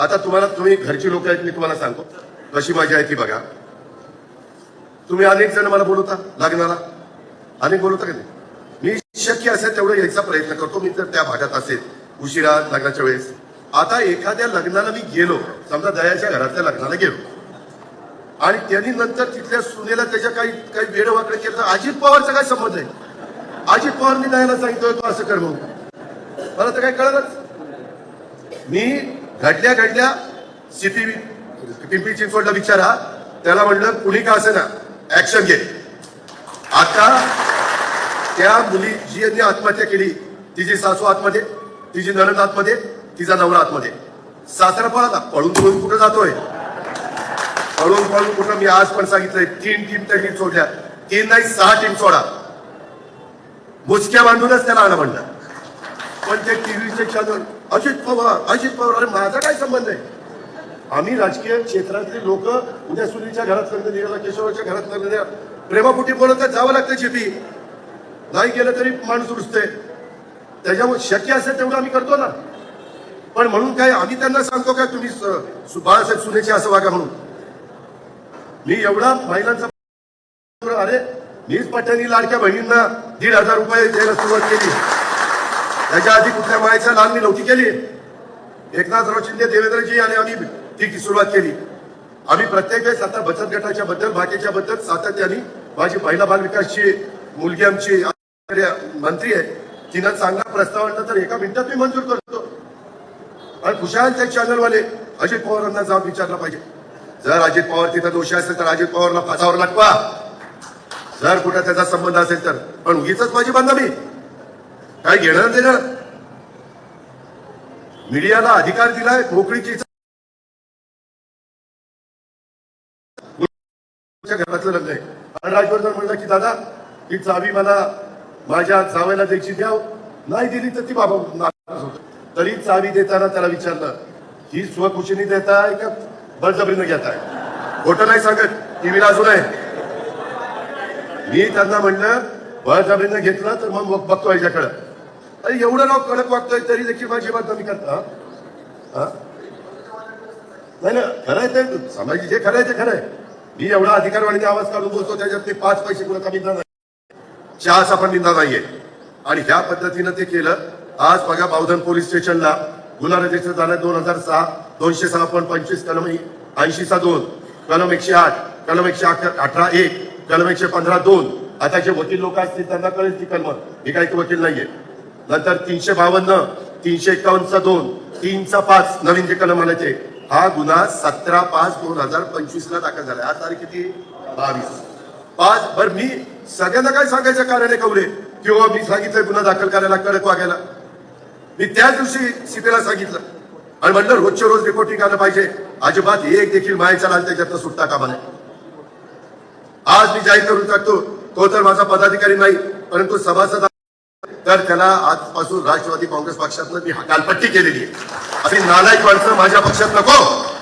आता तुम्हाला तुम्ही घरची लोक आहेत मी तुम्हाला सांगतो. कशी मजा आहे ती बघा. तुम्ही अनेक जण मला बोलवता लग्नाला. अनेक बोलवता का नाही? मी शक्य असेल तेवढं यायचा प्रयत्न करतो. मी जर त्या भागात असेल उशिरा लग्नाच्या वेळेस. आता एखाद्या लग्नाला मी गेलो. समजा दयाच्या घरातल्या लग्नाला गेलो. आणि त्यांनी नंतर तिथल्या सुनेला त्याच्या काही काही वेळ वाकडे केलं तर अजित पवारचा काय संबंध आहे? अजित पवारनी दयाला सांगितलं तो असं कर म्हणून. मला तर काय कळलंच. मी घडल्या घडल्या सिटी पिंपरी चिंचवडला विचारा. त्याला म्हणलं कुणी का असे ना ऍक्शन घे. आता त्या मुली जी यांनी आत्महत्या केली तिची सासू आतमध्ये तिची नणंद आतमध्ये तिचा नवरा आतमध्ये. सासरा पळाला पळून पळून कुठं जातोय? पळून पळून कुठं? मी आज पण सांगितलंय तीन टीम त्यांनी सोडल्या. तीन नाही सहा टीम सोडा. मुसक्या बांधूनच त्याला आलं म्हणलं. पण ते टीव्हीचे चॅनल अजित पवार अजित पवार अरे माझा काय संबंध आहे? आम्ही राजकीय क्षेत्रातले लोक उद्या सुनीलच्या घरात लग्न निघाला केशवाच्या घरात लग्न द्या प्रेमापुटी बोलत तर जावं लागतं शेती नाही गेलं तरी माणूस रुजते त्याच्यामुळे शक्य असेल तेवढं आम्ही करतो ना. पण म्हणून काय आम्ही त्यांना सांगतो काय तुम्ही सु- बाळासाहेब सुनेचे असं वागा म्हणून. मी एवढा महिलांचा अरे मीच पट्ट्यानी लाडक्या बहिणींना दीड हजार रुपये द्यायला सुरुवात केली. त्याच्या आधी कुठल्या मायाच्या लहाननी नव्हती केली. एकनाथराव शिंदे देवेंद्रजी आणि आम्ही ती सुरुवात केली. आम्ही प्रत्येक वेळेस आता बचत गटाच्या बद्दल बाकीच्या बद्दल सातत्याने माझी महिला बालविकासची मुलगी आमची मंत्री आहे. तिनं चांगला प्रस्ताव आणला तर एका मिनिटात मी मंजूर करतो. आणि खुशाल त्या चॅनलवाले अजित पवारांना जाऊन विचारलं पाहिजे. जर अजित पवार तिथं दोषी असेल तर अजित पवारला फासावर लटवा जर कुठं त्याचा संबंध असेल तर. पण उगीच माझी बांधवी काय घेणार देणार मीडियाला अधिकार दिलाय मोकळीची घरातलं लग्न आहे. आणि राजवर्धन म्हणलं की दादा ही चावी मला माझ्या जावेला द्यायची द्याव. नाही दिली तर ती बाबा नाराज होतो तरी चावी देताना त्याला विचारलं ही स्वखुशीने देताय का बळजबरीनं घेताय? खोटं नाही सांगत टीव्हीला अजून आहे. मी त्यांना म्हणलं बळजबरीनं घेतलं तर मग बघ- बघतो याच्याकडं अरे एवढं नाव कडक वागतोय तरी देखील माझी बात मी करता नाही ना खरं आहे ते. समाजी जे खरं आहे ते खरं आहे. मी एवढा अधिकारवाणीने आवाज काढून बोलतो त्याच्यात ते पाच पैसे कुणाचा निंदा नाही चहाचा पण निंदा नाहीये. आणि ह्या पद्धतीनं ते केलं आज बघा बावधन पोलीस स्टेशनला गुन्हा रजिस्टर झाला दोन हजार सहा दोनशे सहा पण पंचवीस कलम ऐंशीचा दोन कलम एकशे आठ कलम एकशे अठरा एक कलम एकशे पंधरा दोन. आता जे वकील लोक असतील त्यांना कळेल ती कलम. हे काही वकील नाहीये. नंतर तीनशे बावन्न तीनशे एकावन्नचा दोन तीनचा पाच नवीन जे कलम आले हा गुन्हा सतरा पाच दोन हजार पंचवीस ला दाखल झाला. आज तारीख किती? बावीस. पाच बर मी सगळ्यांना काय सांगायचं कारण आहे किंवा मी सांगितलं गुन्हा दाखल करायला कडक वागायला. मी त्याच दिवशी सीपीला सांगितलं. आणि म्हणलं रोजच्या रोज रिपोर्टिंग आलं पाहिजे. अजिबात एक देखील मायाचा लाल त्याच्यातनं सुटता कामा नये. आज मी जाहीर करून टाकतो तो तर माझा पदाधिकारी नाही परंतु सभासद तर त्याला आजपासून राष्ट्रवादी काँग्रेस पक्षातनं मी हकालपट्टी केलेली आहे. अशी नालायक माणसं माझ्या पक्षात नको.